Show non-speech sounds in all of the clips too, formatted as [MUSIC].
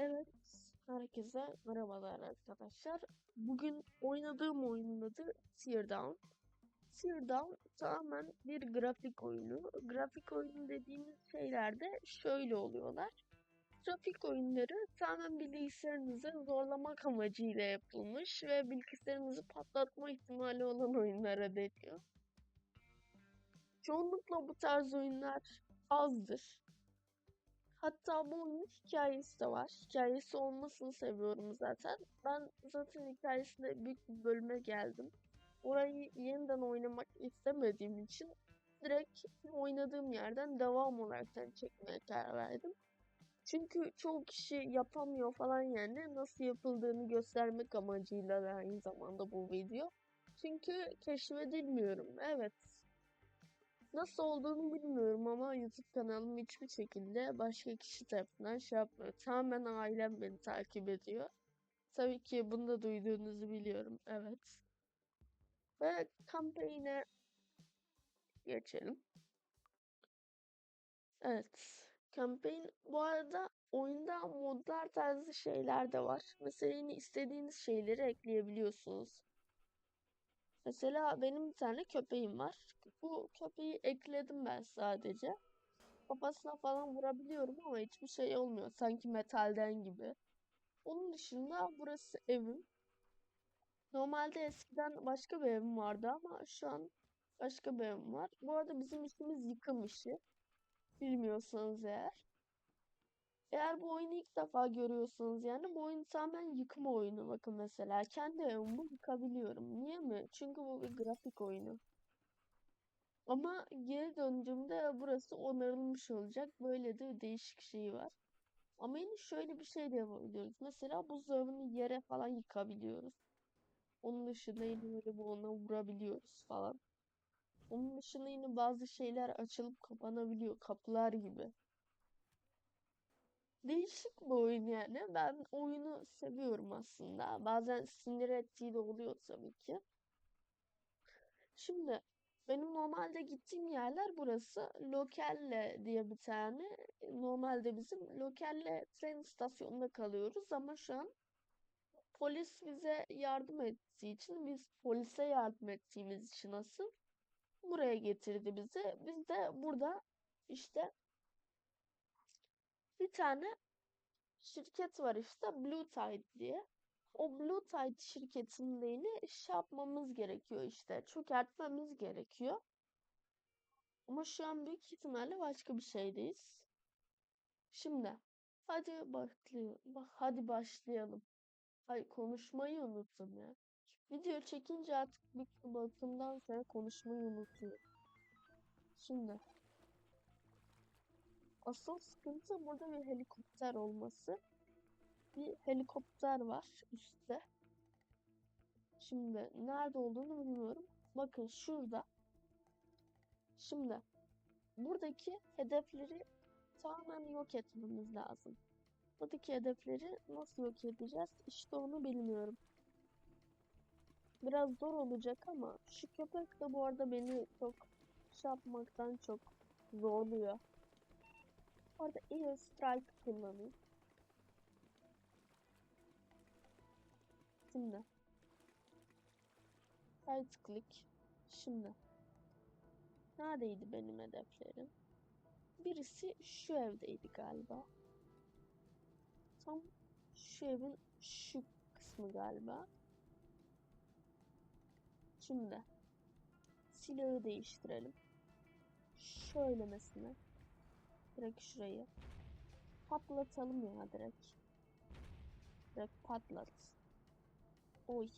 Evet, herkese merhabalar arkadaşlar. Bugün oynadığım oyunun adı Teardown. Teardown tamamen bir grafik oyunu. Grafik oyunu dediğimiz şeyler de şöyle oluyorlar. Grafik oyunları tamamen bilgisayarınızı zorlamak amacıyla yapılmış ve bilgisayarınızı patlatma ihtimali olan oyunlara deniyor. Çoğunlukla bu tarz oyunlar azdır. Hatta bu oyunun hikayesi de var. Hikayesi olmasını seviyorum zaten. Ben zaten hikayesinde büyük bir bölüme geldim. Orayı yeniden oynamak istemediğim için direkt oynadığım yerden devam olaraktan çekmeye karar verdim. Çünkü çoğu kişi yapamıyor falan yani nasıl yapıldığını göstermek amacıyla da aynı zamanda bu video. Çünkü keşfedilmiyorum. Evet Nasıl olduğunu bilmiyorum ama YouTube kanalım hiçbir şekilde başka kişi tarafından şey yapmıyor. Tamamen ailem beni takip ediyor. Tabii ki bunu da duyduğunuzu biliyorum. Evet. Ve kampanyine geçelim. Evet. Campaign bu arada oyunda modlar tarzı şeyler de var. Mesela yine istediğiniz şeyleri ekleyebiliyorsunuz. Mesela benim bir tane köpeğim var. Bu köpeği ekledim ben sadece. Kafasına falan vurabiliyorum ama hiçbir şey olmuyor. Sanki metalden gibi. Onun dışında burası evim. Normalde eskiden başka bir evim vardı ama şu an başka bir evim var. Bu arada bizim işimiz yıkım işi. Bilmiyorsanız eğer. Eğer bu oyunu ilk defa görüyorsanız yani bu oyun tamamen yıkma oyunu. Bakın mesela kendi evimi yıkabiliyorum. Niye mi? Çünkü bu bir grafik oyunu. Ama geri döndüğümde burası onarılmış olacak. Böyle de değişik şey var. Ama yine şöyle bir şey de yapabiliyoruz. Mesela buzdolabını yere falan yıkabiliyoruz. Onun dışında yine böyle ona vurabiliyoruz falan. Onun dışında yine bazı şeyler açılıp kapanabiliyor. Kapılar gibi. Değişik bir oyun yani. Ben oyunu seviyorum aslında. Bazen sinir ettiği de oluyor tabii ki. Şimdi benim normalde gittiğim yerler burası. Lokalle diye bir tane. Normalde bizim Lokalle tren istasyonunda kalıyoruz ama şu an polis bize yardım ettiği için biz polise yardım ettiğimiz için asıl buraya getirdi bizi. Biz de burada işte bir tane şirket var işte Blue Tide diye. O Blue Tide şirketinde yine iş yapmamız gerekiyor işte. Çökertmemiz gerekiyor. Ama şu an büyük ihtimalle başka bir şeydeyiz. Şimdi hadi başlayalım. Hadi başlayalım. Ay konuşmayı unuttum ya. Video çekince artık bir bakımdan sonra konuşmayı unutuyorum. Şimdi asıl sıkıntı burada bir helikopter olması. Bir helikopter var üstte. Şimdi nerede olduğunu bilmiyorum. Bakın şurada. Şimdi buradaki hedefleri tamamen yok etmemiz lazım. Buradaki hedefleri nasıl yok edeceğiz? İşte onu bilmiyorum. Biraz zor olacak ama şu köpek de bu arada beni çok şey yapmaktan çok zorluyor. Bu arada Air Strike kullanayım. Şimdi. Right click. Şimdi. Neredeydi benim hedeflerim? Birisi şu evdeydi galiba. Tam şu evin şu kısmı galiba. Şimdi silahı değiştirelim. Şöyle mesela. Direkt şurayı. Patlatalım ya direkt. Direkt patlat. Oy.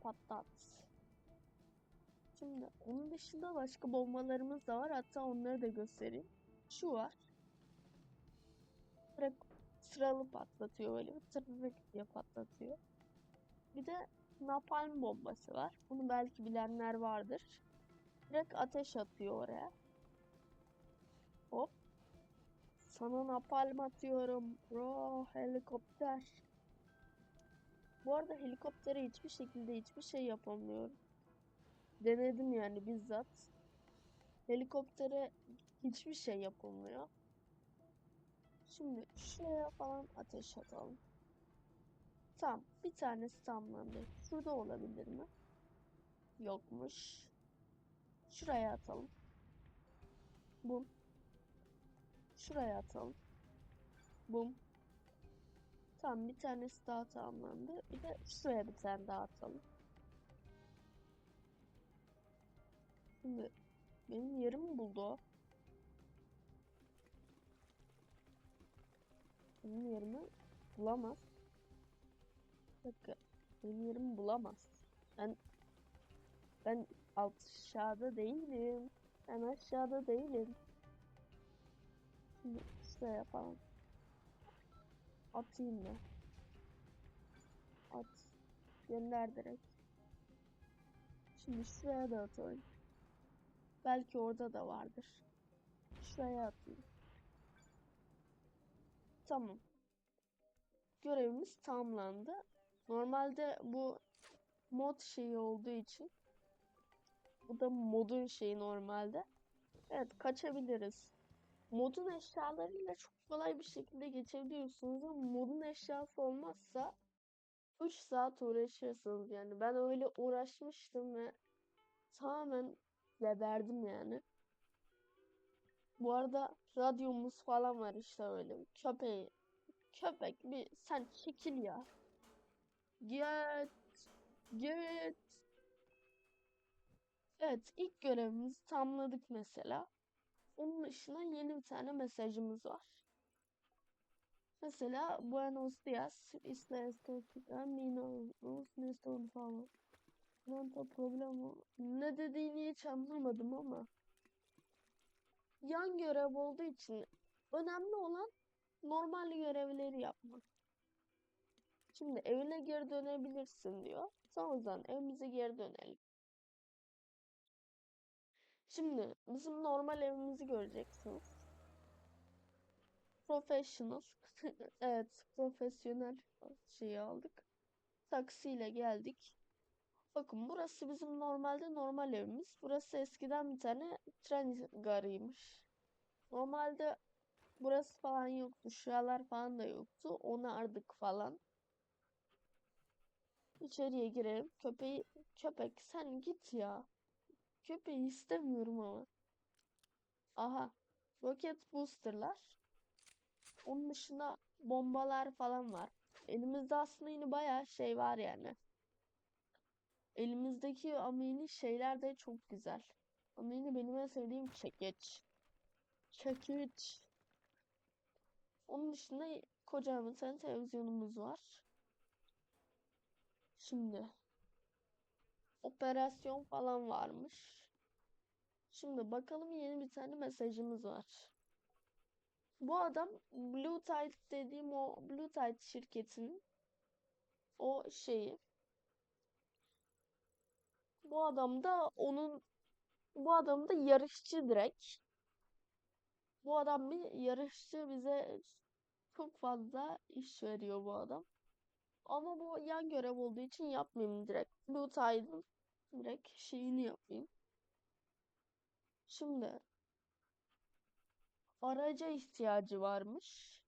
Patlat. Şimdi onun dışında başka bombalarımız da var. Hatta onları da göstereyim. Şu var. Direkt sıralı patlatıyor böyle. Tırırık diye patlatıyor. Bir de napalm bombası var. Bunu belki bilenler vardır. Direkt ateş atıyor oraya. Hop. Sana napalm atıyorum. Bro helikopter. Bu arada helikoptere hiçbir şekilde hiçbir şey yapamıyorum. Denedim yani bizzat. Helikoptere hiçbir şey yapılmıyor. Şimdi şuraya falan ateş atalım. Tamam. Bir tanesi tamamlandı. Şurada olabilir mi? Yokmuş. Şuraya atalım. Bum. Şuraya atalım. Bum. Tamam bir tanesi daha tamamlandı. Bir de şuraya bir tane daha atalım. Şimdi benim yerimi buldu o. Benim yerimi bulamaz. Bir dakika. Benim yerimi bulamaz. Ben ben aşağıda değilim. Ben aşağıda değilim. Şimdi şuraya yapalım. Atayım mı? At. Gönder direkt. Şimdi şuraya da atalım. Belki orada da vardır. Şuraya atayım. Tamam. Görevimiz tamamlandı. Normalde bu mod şeyi olduğu için bu da modun şeyi normalde. Evet kaçabiliriz. Modun eşyalarıyla çok kolay bir şekilde geçebiliyorsunuz ama modun eşyası olmazsa 3 saat uğraşırsınız yani. Ben öyle uğraşmıştım ve tamamen geberdim yani. Bu arada radyomuz falan var işte öyle. Köpeği. Köpek bir sen çekil ya. Git. Git. Evet ilk görevimizi tamamladık mesela. Onun dışında yeni bir tane mesajımız var. Mesela Buenos Dias, Isla Estotida, Minos, Nestor falan. Pronto problema. Ne dediğini hiç anlamadım ama. Yan görev olduğu için önemli olan normal görevleri yapmak. Şimdi evine geri dönebilirsin diyor. Tamam o zaman evimize geri dönelim. Şimdi bizim normal evimizi göreceksiniz. Professional. [LAUGHS] evet, profesyonel şeyi aldık. Taksiyle geldik. Bakın burası bizim normalde normal evimiz. Burası eskiden bir tane tren garıymış. Normalde burası falan yoktu. Şuralar falan da yoktu. Onardık falan. İçeriye girelim. Köpeği, köpek sen git ya. Köpeği istemiyorum ama. Aha. Roket boosterlar. Onun dışında bombalar falan var. Elimizde aslında yine bayağı şey var yani. Elimizdeki amini şeyler de çok güzel. Amini benim en sevdiğim çekiç. Çekiç. Onun dışında kocaman bir tane televizyonumuz var. Şimdi operasyon falan varmış. Şimdi bakalım yeni bir tane mesajımız var. Bu adam Blue Tide dediğim o Blue Tide şirketinin o şeyi. Bu adam da onun bu adam da yarışçı direkt. Bu adam bir yarışçı bize çok fazla iş veriyor bu adam. Ama bu yan görev olduğu için yapmayayım direkt. Blue Tide'ın direkt şeyini yapayım. Şimdi araca ihtiyacı varmış.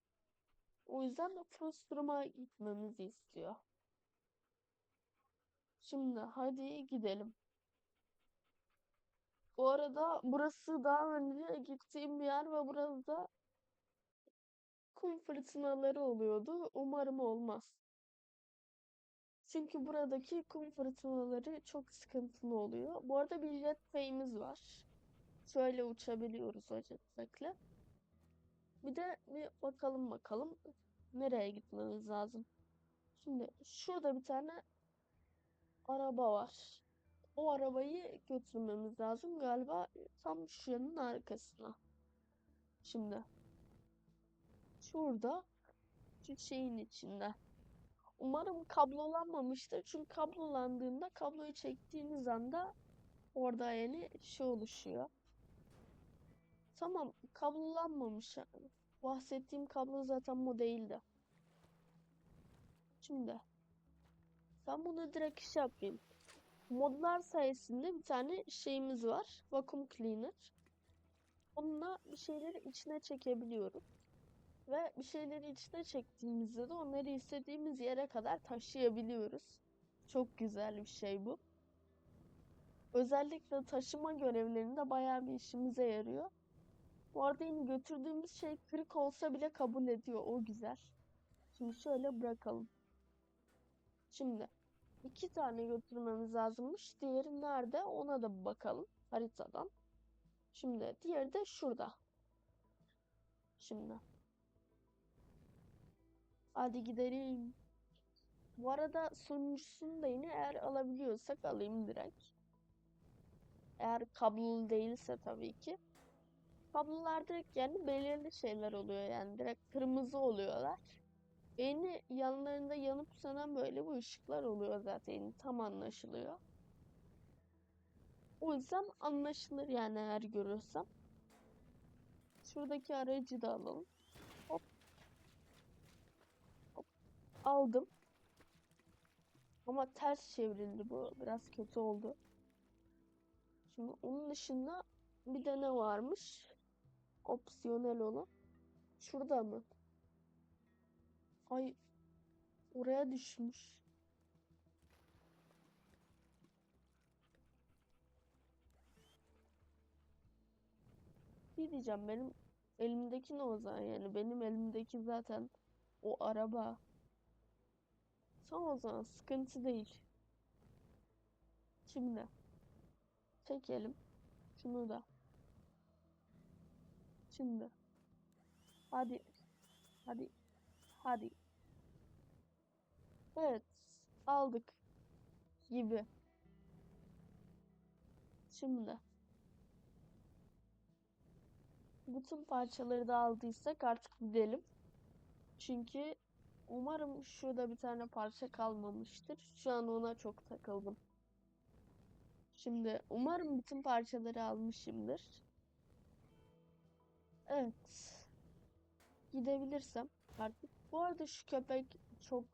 O yüzden de Frustrum'a gitmemizi istiyor. Şimdi hadi gidelim. Bu arada burası daha önce gittiğim bir yer ve burada kum fırtınaları oluyordu. Umarım olmaz. Çünkü buradaki kum fırtınaları çok sıkıntılı oluyor. Bu arada bir jetpack'imiz var. Şöyle uçabiliyoruz o jetpack'le. Bir de bir bakalım bakalım nereye gitmemiz lazım. Şimdi şurada bir tane araba var. O arabayı götürmemiz lazım galiba tam şuranın arkasına. Şimdi şurada şu şeyin içinde. Umarım kablolanmamıştır. Çünkü kablolandığında kabloyu çektiğiniz anda orada yani şey oluşuyor. Tamam kablolanmamış. Bahsettiğim kablo zaten bu değildi. Şimdi ben bunu direkt şey yapayım. Modlar sayesinde bir tane şeyimiz var. Vacuum cleaner. Onunla bir şeyleri içine çekebiliyorum. Ve bir şeyleri içine çektiğimizde de onları istediğimiz yere kadar taşıyabiliyoruz. Çok güzel bir şey bu. Özellikle taşıma görevlerinde bayağı bir işimize yarıyor. Bu arada yine götürdüğümüz şey kırık olsa bile kabul ediyor. O güzel. Şimdi şöyle bırakalım. Şimdi iki tane götürmemiz lazımmış. Diğeri nerede? Ona da bakalım haritadan. Şimdi diğeri de şurada. Şimdi. Hadi gidelim. Bu arada sonuncusunu da yine eğer alabiliyorsak alayım direkt. Eğer kablolu değilse tabii ki. Kablolar direkt yani belirli şeyler oluyor yani direkt kırmızı oluyorlar. Yeni yanlarında yanıp sönen böyle bu ışıklar oluyor zaten tam anlaşılıyor. O yüzden anlaşılır yani eğer görürsem. Şuradaki aracı da alalım. Hop. Hop. Aldım. Ama ters çevrildi bu. Biraz kötü oldu. Şimdi onun dışında bir de ne varmış? Opsiyonel olan. Şurada mı? Ay oraya düşmüş. Bir diyeceğim benim elimdeki ne o zaman yani benim elimdeki zaten o araba. Tamam o zaman sıkıntı değil. Şimdi çekelim. Şunu da. Şimdi. Hadi. Hadi. Hadi. Evet. Aldık. Gibi. Şimdi. Bütün parçaları da aldıysak artık gidelim. Çünkü umarım şurada bir tane parça kalmamıştır. Şu an ona çok takıldım. Şimdi umarım bütün parçaları almışımdır. Evet. Gidebilirsem artık. Bu arada şu köpek çok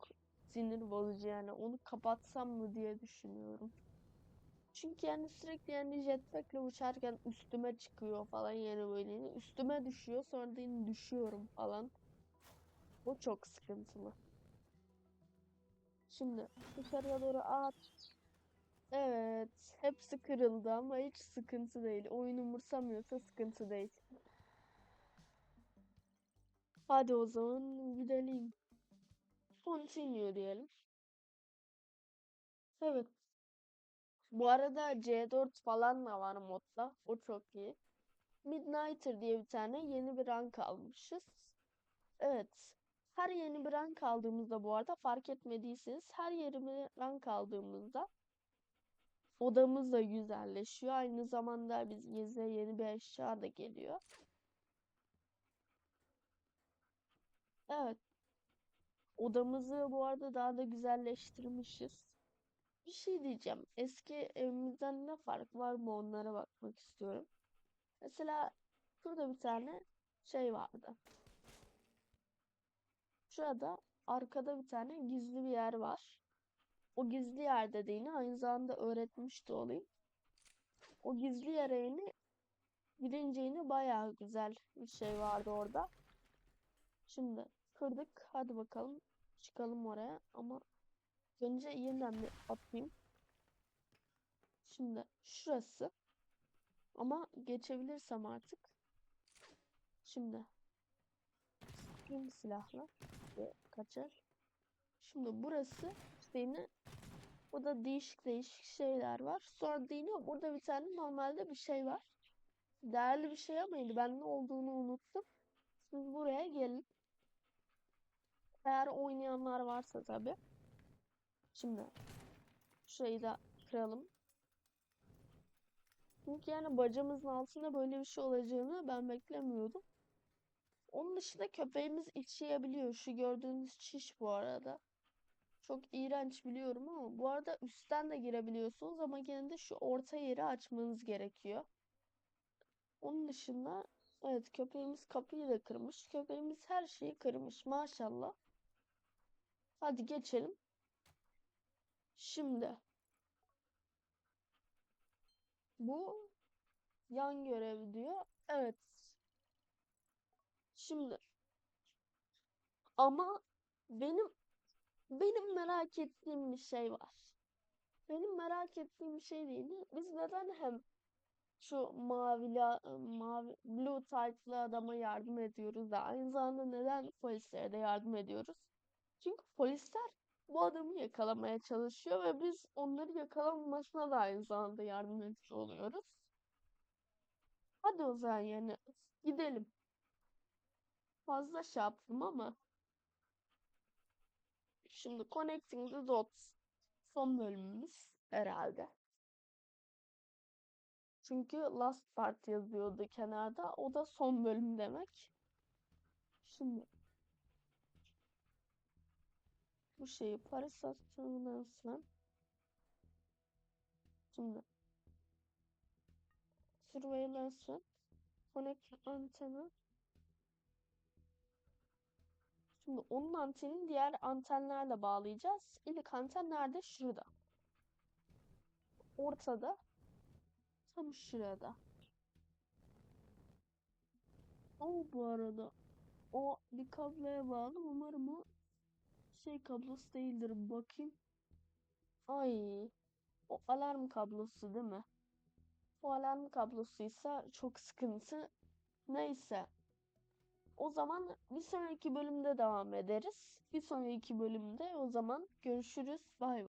sinir bozucu yani. Onu kapatsam mı diye düşünüyorum. Çünkü yani sürekli yani jetpack'le uçarken üstüme çıkıyor falan yani böyle üstüme düşüyor sonra da düşüyorum falan. O çok sıkıntılı. Şimdi dışarıya doğru at. Evet, hepsi kırıldı ama hiç sıkıntı değil. Oyun umursamıyorsa sıkıntı değil. Hadi o zaman gidelim. Continue diyelim. Evet. Bu arada C4 falan da var modda. O çok iyi. Midnighter diye bir tane yeni bir rank almışız. Evet. Her yeni bir rank aldığımızda bu arada fark etmediyseniz her yeni bir rank aldığımızda odamız da güzelleşiyor. Aynı zamanda bize yeni bir eşya da geliyor. Evet. Odamızı bu arada daha da güzelleştirmişiz. Bir şey diyeceğim. Eski evimizden ne fark var mı onlara bakmak istiyorum. Mesela şurada bir tane şey vardı. Şurada arkada bir tane gizli bir yer var. O gizli yerde de yine aynı zamanda öğretmiş de olayım. O gizli yere yine gidince yine bayağı güzel bir şey vardı orada. Şimdi kırdık. Hadi bakalım çıkalım oraya ama önce yeniden bir atayım. Şimdi şurası. Ama geçebilirsem artık. Şimdi sıkayım silahla ve kaçar. Şimdi burası yine burada değişik değişik şeyler var. Sonra da yine burada bir tane normalde bir şey var. Değerli bir şey ama ben ne olduğunu unuttum. Siz buraya gelin. Eğer oynayanlar varsa tabi. Şimdi şurayı da kıralım. Çünkü yani bacamızın altında böyle bir şey olacağını ben beklemiyordum. Onun dışında köpeğimiz içeyebiliyor. Şu gördüğünüz çiş bu arada. Çok iğrenç biliyorum ama bu arada üstten de girebiliyorsunuz ama gene de şu orta yeri açmanız gerekiyor. Onun dışında evet köpeğimiz kapıyı da kırmış. Köpeğimiz her şeyi kırmış maşallah. Hadi geçelim. Şimdi bu yan görev diyor. Evet. Şimdi Ama benim benim merak ettiğim bir şey var. Benim merak ettiğim bir şey değil. Biz neden hem şu mavili, mavi, blue tight'lı adama yardım ediyoruz da aynı zamanda neden polislere de yardım ediyoruz? Çünkü polisler bu adamı yakalamaya çalışıyor ve biz onları yakalanmasına da aynı zamanda yardım ediyor oluyoruz. Hadi o zaman yani gidelim. Fazla şey yaptım ama. Şimdi Connecting the Dots son bölümümüz herhalde. Çünkü last part yazıyordu kenarda. O da son bölüm demek. Şimdi bu şeyi Paris Astronomical Şimdi Surveillance Connect antena Şimdi onun antenini diğer antenlerle bağlayacağız. İlk anten nerede? Şurada. Ortada. Tam şurada. O bu arada o bir kabloya bağlı. Umarım o şey kablosu değildir. Bakayım. Ay. O alarm kablosu değil mi? O alarm kablosuysa çok sıkıntı. Neyse. O zaman bir sonraki bölümde devam ederiz. Bir sonraki bölümde o zaman görüşürüz. Bay bay.